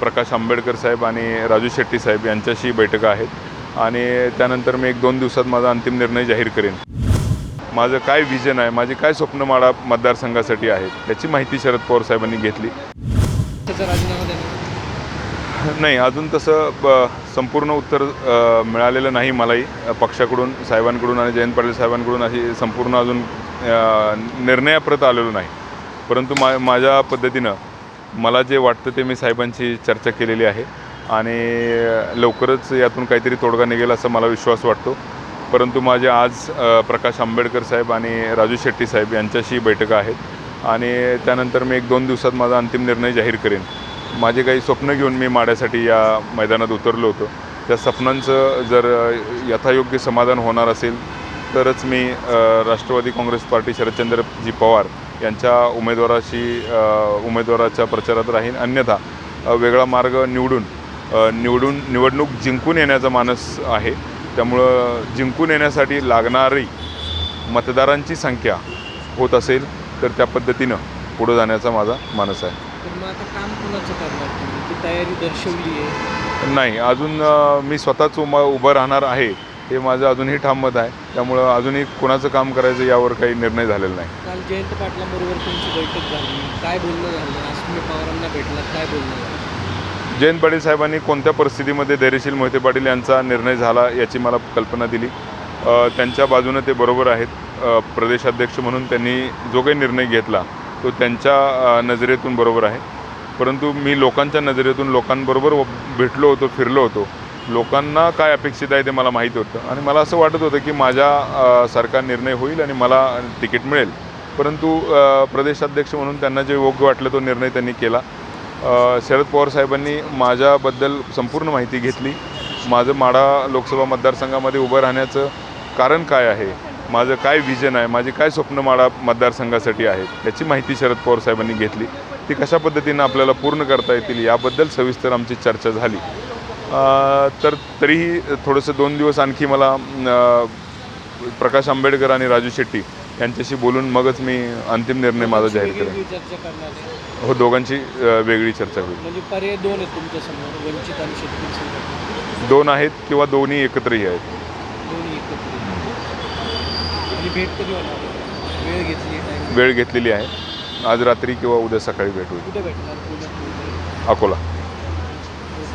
प्रकाश आंबेडकर साहेब आणि राजू शेट्टी साहेब यांच्याशी बैठका आहेत. आणि त्यानंतर मी एक दोन दिवसात माझा अंतिम निर्णय जाहीर करेन. माझं काय विजन आहे माझी काय स्वप्न माळा मतदारसंघासाठी आहेत याची माहिती शरद पवार साहेबांनी घेतली. नाही अजून तसं ब- संपूर्ण उत्तर मिळालेलं नाही मलाही. पक्षाकडून साहेबांकडून आणि जयंत पाटील साहेबांकडून अशी संपूर्ण अजून निर्णयाप्रत आलेलो नाही. परंतु मा माझ्या पद्धतीनं मला जे वाटतं ते मी साहेबांची चर्चा केलेली आहे. आणि लवकरच यातून काहीतरी तोडगा निघेल असा मला विश्वास वाटतो. परंतु माझे आज प्रकाश आंबेडकर साहेब आणि राजू शेट्टी साहेब यांच्याशी बैठका आहेत आणि त्यानंतर मी एक दोन दिवसात माझा अंतिम निर्णय जाहीर करेन. माझे काही स्वप्न घेऊन मी माड्यासाठी या मैदानात उतरलो होतो. त्या स्वप्नांचं जर यथायोग्य समाधान होणार असेल तरच मी राष्ट्रवादी काँग्रेस पार्टी शरदचंद्रजी पवार यांच्या उमेदवाराशी उमेदवाराच्या प्रचारात राहीन. अन्यथा वेगळा मार्ग निवडून निवडून निवडणूक जिंकून येण्याचा मानस आहे. त्यामुळं जिंकून येण्यासाठी लागणारी मतदारांची संख्या होत असेल तर त्या पद्धतीनं पुढं जाण्याचा माझा मानस आहे. तयारी दर्शवली आहे. नाही अजून मी स्वतःच उमा उभं राहणार आहे. हे माझं अजूनही ठाम मत आहे. त्यामुळं अजूनही कोणाचं काम करायचं यावर काही निर्णय झालेला नाही. काल जयंत पाटलांबरोबर तुमची बैठक झाली. काय बोलणं झालं? तुम्ही पवारांना भेटलात. काय बोलणं झालं? जयंत पाटील साहेबांनी कोणत्या परिस्थितीमध्ये धैर्यशील मोहिते पाटील यांचा निर्णय झाला याची मला कल्पना दिली. अ, त्यांच्या बाजूनं ते बरोबर आहेत. अ, प्रदेशाध्यक्ष म्हणून त्यांनी जो काही निर्णय घेतला तो त्यांच्या अ, नजरेतून बरोबर आहे. परंतु मी लोकांच्या नजरेतून लोकांबरोबर व- भेटलो होतो फिरलो होतो. लोकांना काय अपेक्षित आहे ते मला माहीत होतं. आणि मला असं वाटत होतं की माझ्या सरकार निर्णय होईल आणि मला तिकीट मिळेल. परंतु प्रदेशाध्यक्ष म्हणून त्यांना जे योग्य वाटलं तो निर्णय त्यांनी केला. शरद पवार साहेबांनी माझ्याबद्दल संपूर्ण माहिती घेतली. माझं माढा लोकसभा मतदारसंघामध्ये उभं राहण्याचं कारण काय आहे? माझं काय विजन आहे? माझी काय स्वप्न माढा मतदारसंघासाठी आहे? याची माहिती शरद पवार साहेबांनी घेतली. ती कशा पद्धतीनं आपल्याला पूर्ण करता येतील याबद्दल सविस्तर आमची चर्चा झाली. तर तरीही थोडंसं दोन दिवस आणखी मला प्रकाश आंबेडकर आणि राजू शेट्टी यांच्याशी बोलून मगच मी अंतिम निर्णय माझा जाहीर करेन हो दोघांची वेगळी चर्चा होईल. म्हणजे पर्याय दोन आहेत वंचित आणि शेतकरी दोन आहेत किंवा दोन्ही एकत्रही आहेत. वेळ घेतलेली आहे. आज रात्री किंवा उद्या सकाळी भेट होईल? अकोला.